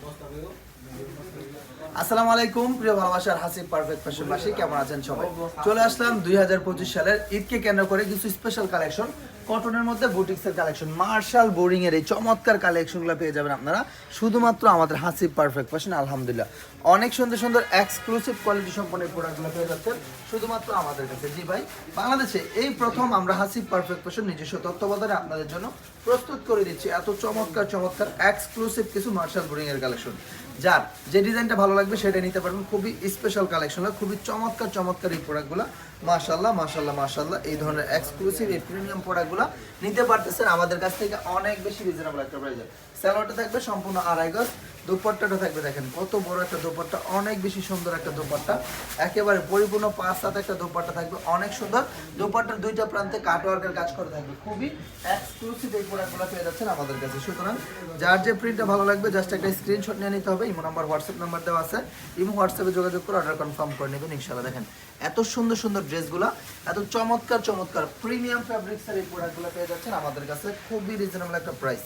No, hasta. আসসালামু আলাইকুম, প্রিয় ভালোবাসার হাসিব পারফেক্ট ফ্যাশনবাসী, কেমন আছেন সবাই? চলে আসলাম দুই সালের ঈদকে কেন্দ্র করে কিছু স্পেশাল কালেকশন কটনের মধ্যে বুটিক্সের কালেকশন মার্শাল বোরিং এর এই চমৎকার কালেকশনগুলো পেয়ে যাবেন আপনারা, শুধুমাত্র আমাদের হাসিব পারফেক্ট ফ্যাশন আলহামদুলিল্লাহ। অনেক সুন্দর সুন্দর এক্সক্লুসিভ কোয়ালিটি সম্পন্ন প্রোডাক্টগুলো পেয়ে যাচ্ছেন, শুধুমাত্র আমাদের কাছে। জি ভাই, বাংলাদেশে এই প্রথম আমরা হাসিব পারফেক্ট ফ্যাশন নিজস্ব তত্ত্বাবধানে আপনাদের জন্য প্রস্তুত করে দিচ্ছি। এত চমৎকার চমৎকার এক্সক্লুসিভ কিছু মার্শাল বোরিং এর কালেকশন যার যে ডিজাইনটা ভালো লাগবে সেটা নিতে পারবেন। খুবই স্পেশাল কালেকশন খুবই চমৎকার চমৎকার এই প্রোডাক্টগুলো মাশাল্লাহ মাশাল্লাহ মাশাল্লাহ এই ধরনের এক্সক্লুসিভ এই প্রিমিয়াম প্রোডাক্টগুলো নিতে পারতেছেন। আমাদের কাছ থেকে অনেক বেশি রিজনেবল একটা প্রাইজ স্যালোয়ারটা থাকবে সম্পূর্ণ আড়াই গজ। দুপাট্টাটা থাকবে দেখেন, কত বড় একটা দোপাট্টা, অনেক বেশি সুন্দর একটা দোপাট্টা। একেবারে পরিপূর্ণ পাঁচ সাত একটা দোপাট্টা থাকবে, অনেক সুন্দর। দোপাট্টার দুইটা প্রান্তে কাটওয়ার্কের কাজ করে থাকবে। খুবই এক্সক্লুসিভ এই প্রোডাক্টগুলো পেয়ে যাচ্ছেন আমাদের কাছে। সুতরাং যার যে প্রিন্টটা ভালো লাগবে জাস্ট একটা স্ক্রিনশট নিয়ে নিতে হবে। ইমো নাম্বার হোয়াটসঅ্যাপ নাম্বার দেওয়া আছে। ইমো হোয়াটসঅ্যাপে যোগাযোগ করে অর্ডার কনফার্ম করে নেবেন ইনশাল্লাহ দেখেন, এত সুন্দর সুন্দর ড্রেসগুলো, এত চমৎকার চমৎকার প্রিমিয়াম ফ্যাব্রিক্সের এই প্রোডাক্টগুলো পেয়ে যাচ্ছেন আমাদের কাছে। খুবই রিজনেবল একটা প্রাইস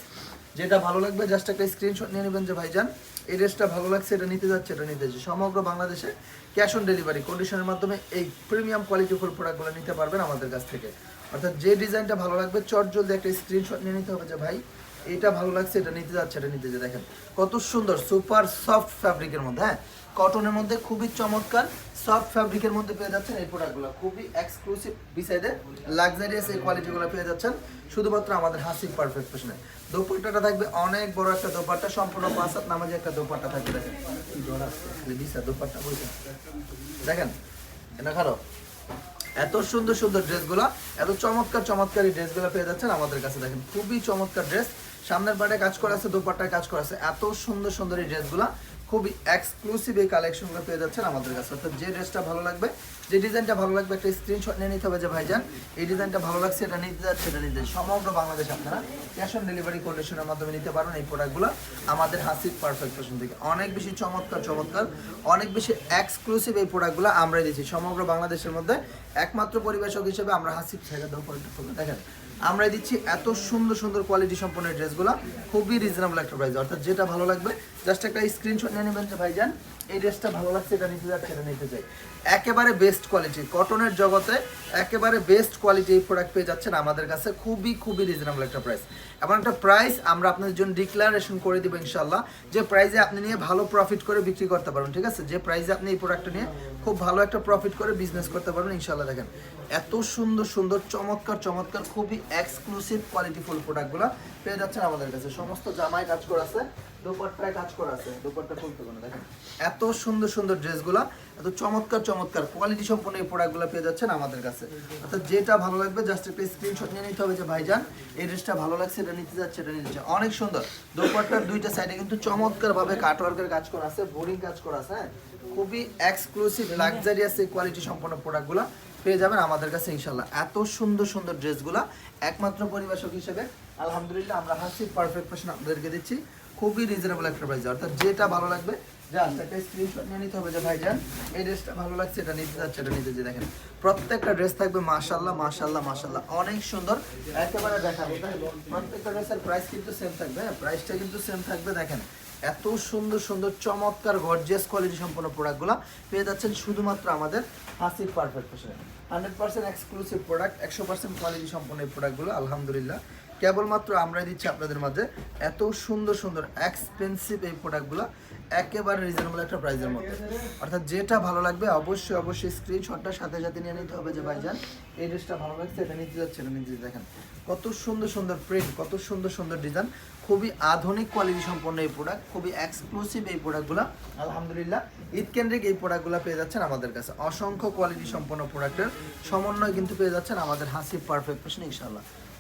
যেটা ভালো লাগবে জাস্ট একটা স্ক্রিনশট নিয়ে নেবেন যে, ভাইজান, এই ড্রেসটা ভালো লাগছে, এটা নিতে যাচ্ছে, এটা নিতে যাচ্ছে। সমগ্র বাংলাদেশে ক্যাশ অন ডেলিভারি কন্ডিশনের মাধ্যমে এই প্রিমিয়াম কোয়ালিটিফুল প্রোডাক্টগুলো নিতে পারবেন আমাদের কাছ থেকে। অর্থাৎ যে ডিজাইনটা ভালো লাগবে চট জলদি একটা স্ক্রিনশট নিয়ে নিতে হবে যে, ভাই, এটা ভালো লাগছে, এটা নিতে যাচ্ছে, এটা নিতে যে দেখেন, কত সুন্দর সুপার সফট ফ্যাব্রিকের মধ্যে হ্যাঁ? কটনের মধ্যে খুবই চমৎকার সফট ফ্যাব্রিকের মধ্যে পেয়ে যাচ্ছেন এই প্রোডাক্টগুলো খুবই এক্সক্লুসিভ বিসাইডে লাক্সারিয়াস এই কোয়ালিটিগুলো পেয়ে যাচ্ছেন, শুধুমাত্র আমাদের হাসি পারফেক্ট ফ্যাশনে দোপাট্টাটা থাকবে অনেক বড় একটা দোপাট্টা, সম্পূর্ণ পাঁচ হাত নামাজে একটা দোপাট্টা থাকবে, দেখেন। দোপাট্টা বলছেন দেখেন, এটা খারাপ। এত সুন্দর সুন্দর ড্রেসগুলো, এত চমৎকার চমৎকার এই ড্রেসগুলো পেয়ে যাচ্ছেন আমাদের কাছে, দেখেন। খুবই চমৎকার ড্রেস। সামনের পাটে কাজ করা আছে, দোপাট্টায় কাজ করা আছে। এত সুন্দর সুন্দর এই ড্রেসগুলো খুবই এক্সক্লুসিভ এই কালেকশনগুলো পেয়ে যাচ্ছেন আমাদের কাছে। অর্থাৎ যে ড্রেসটা ভালো লাগবে, যে ডিজাইনটা ভালো লাগবে, একটা স্ক্রিনশট নিয়ে নিতে হবে যে ভাইজান, এই ডিজাইনটা ভালো লাগছে, এটা নিতে যাচ্ছে, এটা নিতে সমগ্র বাংলাদেশ আপনারা ক্যাশ অন ডেলিভারি কন্ডিশনের মাধ্যমে নিতে পারেন এই প্রোডাক্টগুলো আমাদের হাসির পারফেক্ট ফ্যাশন থেকে। অনেক বেশি চমৎকার চমৎকার, অনেক বেশি এক্সক্লুসিভ এই প্রোডাক্টগুলো আমরা দিচ্ছি। সমগ্র বাংলাদেশের মধ্যে একমাত্র পরিবেশক হিসেবে আমরা হাসিব ছেড়ে দেবো দেখেন আমরা দিচ্ছি এত সুন্দর সুন্দর কোয়ালিটি সম্পন্ন ড্রেসগুলো খুবই রিজনেবল একটা প্রাইস অর্থাৎ যেটা ভালো লাগবে জাস্ট একটা স্ক্রিনশট নিয়ে নেবেন যে, ভাইজান, এই ড্রেসটা ভালো লাগছে, এটা নিতে যাচ্ছে, এটা নিতে চাই একেবারে বেস্ট কোয়ালিটি কটনের জগতে একেবারে বেস্ট কোয়ালিটি এই প্রোডাক্ট পেয়ে যাচ্ছেন আমাদের কাছে। খুবই খুবই রিজনেবল একটা প্রাইস এমন একটা প্রাইস আমরা আপনাদের জন্য ডিক্লারেশন করে দিব ইনশাল্লাহ যে প্রাইসে আপনি নিয়ে ভালো প্রফিট করে বিক্রি করতে পারবেন, ঠিক আছে? যে প্রাইসে আপনি এই প্রোডাক্টটা নিয়ে খুব ভালো একটা প্রফিট করে বিজনেস করতে পারবেন ইনশাল্লাহ দেখেন। এত সুন্দর সুন্দর, চমৎকার চমৎকার, খুবই এক্সক্লুসিভ কোয়ালিটিফুল প্রোডাক্টগুলো পেয়ে যাচ্ছেন আমাদের কাছে। সমস্ত জামায় কাজ করা আছে দোপাট্টায় কাজ করা আছে, দোপাট্টা খুলতে এত সুন্দর সুন্দর ড্রেসগুলো, এত চমৎকার চমৎকার। কোয়ালিটি সম্পন্ন এই প্রোডাক্টগুলো পেয়ে যাচ্ছেন আমাদের কাছে। অর্থাৎ যেটা ভালো লাগবে জাস্ট একটা স্ক্রিনশট নিয়ে নিতে হবে যে, ভাইজান, এই ড্রেসটা ভালো লাগছে, এটা নিতে যাচ্ছে, এটা নিতে অনেক সুন্দর। দোপাট্টার দুইটা সাইডে কিন্তু চমৎকার ভাবে কাটওয়ার্কের কাজ করা আছে বোরিং কাজ করা আছে হ্যাঁ? খুবই এক্সক্লুসিভ লাক্সারিয়াস এই কোয়ালিটি সম্পন্ন প্রোডাক্টগুলো পেয়ে যাবেন আমাদের কাছে ইনশাল্লাহ এত সুন্দর সুন্দর ড্রেসগুলো, একমাত্র পরিবেশক হিসেবে, আলহামদুলিল্লাহ, আমরা হাসি পারফেক্ট ফ্যাশন আপনাদেরকে দিচ্ছি। খুবই রিজনেবল একটা প্রাইস অর্থাৎ যেটা ভালো লাগবে প্রত্যেকটা ড্রেস থাকবে অনেক সুন্দর। একেবারে দেখাবো প্রত্যেকটা কিন্তু সেম থাকবে হ্যাঁ? কিন্তু সেম থাকবে, দেখেন, এত সুন্দর সুন্দর, চমৎকার গর্জিয়াস কোয়ালিটি সম্পন্ন প্রোডাক্টগুলো পেয়ে যাচ্ছেন শুধুমাত্র আমাদের হাসির perfect hundred percent exclusive product একশো পার্সেন্ট কোয়ালিটি সম্পন্ন এই প্রোডাক্টগুলো আলহামদুলিল্লাহ। কেবলমাত্র আমরাই দিচ্ছি আপনাদের মাঝে। এত সুন্দর সুন্দর এক্সপেন্সিভ এই প্রোডাক্টগুলো একেবারে রিজনেবল একটা প্রাইসের মধ্যে। অর্থাৎ যেটা ভালো লাগবে অবশ্যই অবশ্যই স্ক্রিনশটটা সাথে সাথে নিয়ে নিতে হবে যে ভাইজান, এই ড্রেসটা ভালো লাগছে, এটা নিতে যাচ্ছে, এটা নিতে দেখেন, কত সুন্দর সুন্দর প্রিন্ট কত সুন্দর সুন্দর ডিজাইন খুবই আধুনিক কোয়ালিটি সম্পন্ন এই প্রোডাক্ট খুবই এক্সক্লুসিভ এই প্রোডাক্টগুলো আলহামদুলিল্লাহ, ঈদ কেন্দ্রিক এই প্রোডাক্টগুলো পেয়ে যাচ্ছেন আমাদের কাছে। অসংখ্য কোয়ালিটি সম্পন্ন প্রোডাক্টের সমন্বয় কিন্তু পেয়ে যাচ্ছেন আমাদের হাসি পারফেক্ট ফ্যাশন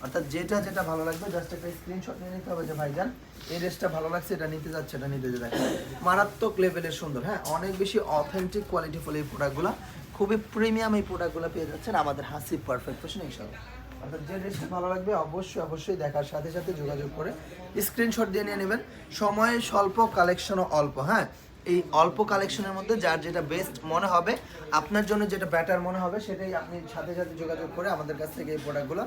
অর্থাৎ যেটা যেটা ভালো লাগবে জাস্ট একটা স্ক্রিনশট নিয়ে নিতে হবে যে, ভাইজান, এই ড্রেসটা ভালো লাগছে, এটা নিতে যাচ্ছে, এটা নিতে যাচ্ছে। মারাত্মক লেভেলের সুন্দর হ্যাঁ? অনেক বেশি অথেন্টিক কোয়ালিটি ফুল এই প্রোডাক্টগুলো খুবই প্রিমিয়াম এই প্রোডাক্টগুলো পেয়ে যাচ্ছেন আমাদের হাসি পারফেক্ট ফ্যাশন ইনশাল্লাহ অর্থাৎ যে ড্রেসটা ভালো লাগবে, অবশ্যই অবশ্যই দেখার সাথে সাথে যোগাযোগ করে স্ক্রিনশট দিয়ে নিয়ে নেবেন। সময় স্বল্প কালেকশনও অল্প হ্যাঁ? এই অল্প কালেকশনের মধ্যে যার যেটা বেস্ট মনে হবে, আপনার জন্য যেটা বেটার মনে হবে, সেটাই আপনি সাথে সাথে যোগাযোগ করে আমাদের কাছ থেকে এই প্রোডাক্টগুলো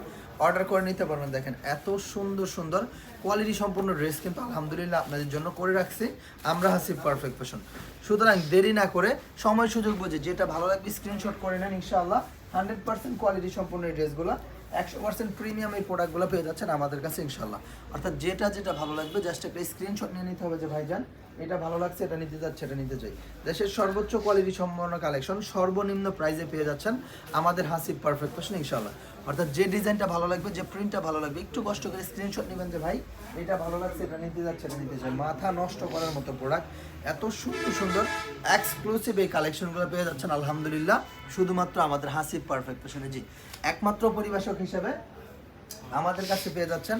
অর্ডার করে নিতে পারবেন। দেখেন, এত সুন্দর সুন্দর কোয়ালিটি সম্পূর্ণ ড্রেস কিন্তু আলহামদুলিল্লাহ আপনাদের জন্য করে রাখছি। আমরা হাসি পারফেক্ট ফ্যাশন সুতরাং দেরি না করে সময় সুযোগ বুঝে যেটা ভালো লাগবে স্ক্রিনশট করে নেন ইনশাআল্লাহ। হান্ড্রেড পার্সেন্ট কোয়ালিটি সম্পূর্ণ এই ড্রেসগুলো একশো পার্সেন্ট প্রিমিয়াম এই প্রোডাক্টগুলো পেয়ে যাচ্ছেন আমাদের কাছে ইনশাল্লাহ অর্থাৎ যেটা যেটা ভালো লাগবে জাস্ট একটা স্ক্রিনশট নিয়ে নিতে হবে যে, ভাইজান এটা ভালো লাগছে, এটা নিতে যাচ্ছে, এটা নিতে চাই। দেশের সর্বোচ্চ কোয়ালিটি সম্পন্ন কালেকশন সর্বনিম্ন প্রাইজে পেয়ে যাচ্ছেন আমাদের হাসিব পারফেক্ট ফ্যাশন ইনশাল্লাহ অর্থাৎ যে ডিজাইনটা ভালো লাগবে, যে প্রিন্টটা ভালো লাগবে, একটু কষ্ট করে স্ক্রিনশট নেবেন যে ভাই, এটা ভালো লাগছে, এটা নিতে যাচ্ছে, এটা নিতে চাই। মাথা নষ্ট করার মতো প্রোডাক্ট এত সুন্দর সুন্দর এক্সক্লুসিভ এই কালেকশনগুলো পেয়ে যাচ্ছেন, আলহামদুলিল্লাহ। শুধুমাত্র আমাদের হাসিব পারফেক্ট ফ্যাশনে জি। একমাত্র পরিবেশক হিসেবে আমাদের কাছে পেয়ে যাচ্ছেন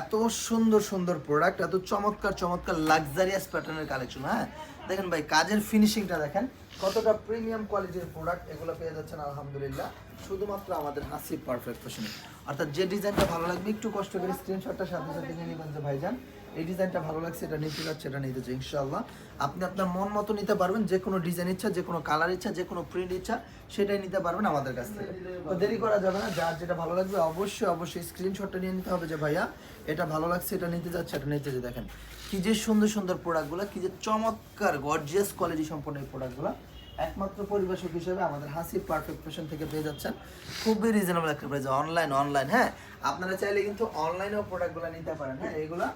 এত সুন্দর সুন্দর প্রোডাক্ট এত চমৎকার চমৎকার লাক্সারিয়াস প্যাটার্নের কালেকশন হ্যাঁ? দেখেন ভাই, কাজের ফিনিশিংটা দেখেন, কতটা প্রিমিয়াম কোয়ালিটির প্রোডাক্ট এগুলো পেয়ে যাচ্ছেন, আলহামদুলিল্লাহ। শুধুমাত্র আমাদের হাসি পারফেক্ট ফ্যাশনে অর্থাৎ যে ডিজাইনটা ভালো লাগবে, একটু কষ্ট করে স্ক্রিনশটটা সাথে সাথে নিয়ে নেবেন যে ভাইজান, এই ডিজাইনটা ভালো লাগছে, এটা নিতে যাচ্ছে, এটা নিতে চাই ইনশাআল্লাহ। আপনি আপনার মন মতো নিতে পারবেন যে কোনো ডিজাইন ইচ্ছা যে কোনো কালার ইচ্ছা যে কোনো প্রিন্ট ইচ্ছা, সেটাই নিতে পারবেন আমাদের কাছ থেকে। তো দেরি করা যাবে না, যার যেটা ভালো লাগবে অবশ্যই অবশ্যই স্ক্রিনশটটা নিয়ে নিতে হবে যে ভাইয়া, এটা ভালো লাগছে, এটা নিতে যাচ্ছে, এটা নিতে যে দেখেন। কি যে সুন্দর সুন্দর প্রোডাক্টগুলো কি যে চমৎকার গর্জিয়াস কোয়ালিটি সম্পন্ন এই প্রোডাক্টগুলো একমাত্র পরিবেশক হিসেবে আমাদের হাসি পারফেক্ট ফ্যাশন থেকে পেয়ে যাচ্ছেন। খুবই রিজনেবল একটা প্রাইস অনলাইন অনলাইন হ্যাঁ? আপনারা চাইলে কিন্তু অনলাইনেও প্রোডাক্টগুলো নিতে পারেন হ্যাঁ? এগুলা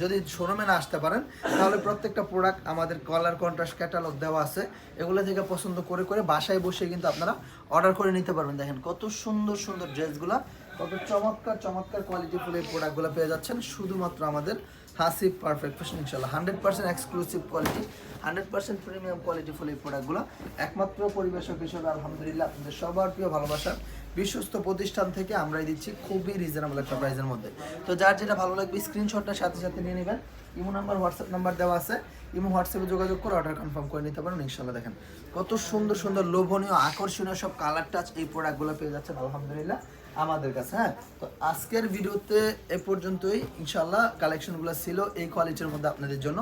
যদি শোরুমে না আসতে পারেন, তাহলে প্রত্যেকটা প্রোডাক্ট আমাদের কলার কন্ট্রাস্ট ক্যাটালগ দেওয়া আছে। এগুলো থেকে পছন্দ করে করে বাসায় বসে কিন্তু আপনারা অর্ডার করে নিতে পারবেন। দেখেন কত সুন্দর সুন্দর ড্রেসগুলো কত চমৎকার চমৎকার কোয়ালিটি ফুল এই প্রোডাক্টগুলো পেয়ে যাচ্ছেন। শুধুমাত্র আমাদের হাসিব পারফেক্ট ফ্যাশন ইনশাল্লাহ hundred percent exclusive quality hundred percent premium quality full এই প্রোডাক্টগুলো একমাত্র পরিবেশক হিসেবে, আলহামদুলিল্লাহ, আপনাদের সবার প্রিয় ভালোবাসা। বিশ্বস্ত প্রতিষ্ঠান থেকে আমরাই দিচ্ছি খুবই রিজনেবল একটা প্রাইসের মধ্যে। তো যার যেটা ভালো লাগবে স্ক্রিনশটটা সাথে সাথে নিয়ে নেবেন। ইমো নাম্বার হোয়াটসঅ্যাপ নাম্বার দেওয়া আছে। ইমো হোয়াটসঅ্যাপে যোগাযোগ করে অর্ডার কনফার্ম করে নিতে পারেন ইনশাল্লাহ দেখেন। কত সুন্দর সুন্দর, লোভনীয়, আকর্ষণীয় সব কালার টাচ এই প্রোডাক্টগুলো পেয়ে যাচ্ছেন, আলহামদুলিল্লাহ। আমাদের কাছে হ্যাঁ? তো আজকের ভিডিওতে এ পর্যন্তই। ইনশাল্লাহ কালেকশনগুলো ছিল এই কোয়ালিটির মধ্যে আপনাদের জন্য।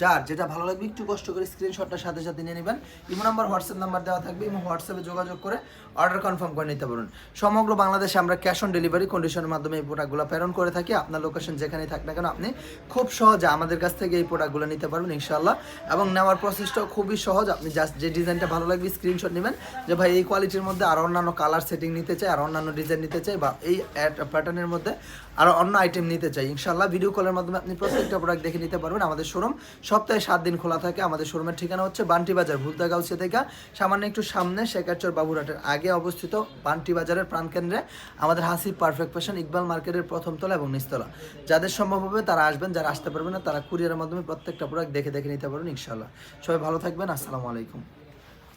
যার যেটা ভালো লাগবে, একটু কষ্ট করে স্ক্রিনশটটা সাথে সাথে নিয়ে নেবেন। ইমো নাম্বার হোয়াটসঅ্যাপ নাম্বার দেওয়া থাকবে। ইমো হোয়াটসঅ্যাপে যোগাযোগ করে অর্ডার কনফার্ম করে নিতে পারুন। সমগ্র বাংলাদেশে আমরা ক্যাশ অন ডেলিভারি কন্ডিশনের মাধ্যমে এই প্রোডাক্টগুলো প্রেরণ করে থাকি। আপনার লোকেশন যেখানেই থাক না কেন, আপনি খুব সহজে আমাদের কাছ থেকে এই প্রোডাক্টগুলো নিতে পারবেন ইনশাল্লাহ এবং নেওয়ার প্রসেসটাও খুবই সহজ। আপনি জাস্ট যে ডিজাইনটা ভালো লাগবে স্ক্রিনশট নেবেন যে, ভাই, এই কোয়ালিটির মধ্যে আর অন্যান্য কালার সেটিং নিতে চাই, আর অন্যান্য ডিজাইন নিতে চাই। বা এই প্যাটার্নের মধ্যে আর অন্য আইটেম নিতে চাই। ইনশাল্লাহ ভিডিও কলের মাধ্যমে আপনি প্রত্যেকটা প্রোডাক্ট দেখে নিতে পারবেন। আমাদের শোরুম সপ্তাহে সাত দিন খোলা থাকে। আমাদের শোরুমের ঠিকানা হচ্ছে বান্টি বাজার ভুলতা গাউসে থেকে। সামান্য একটু সামনে শেখারচর বাবুরহাটের আগে অবস্থিত বান্টি বাজারের প্রাণকেন্দ্রে আমাদের হাসি পারফেক্ট ফ্যাশন ইকবাল মার্কেটের প্রথম তলা এবং নিচতলা। যাদের সম্ভব হবে তারা আসবেন, যারা আসতে পারবেন না, তারা কুরিয়ারের মাধ্যমে প্রত্যেকটা প্রোডাক্ট দেখে দেখে নিতে পারবেন ইনশাল্লাহ সবাই ভালো থাকবেন। আসসালামু আলাইকুম।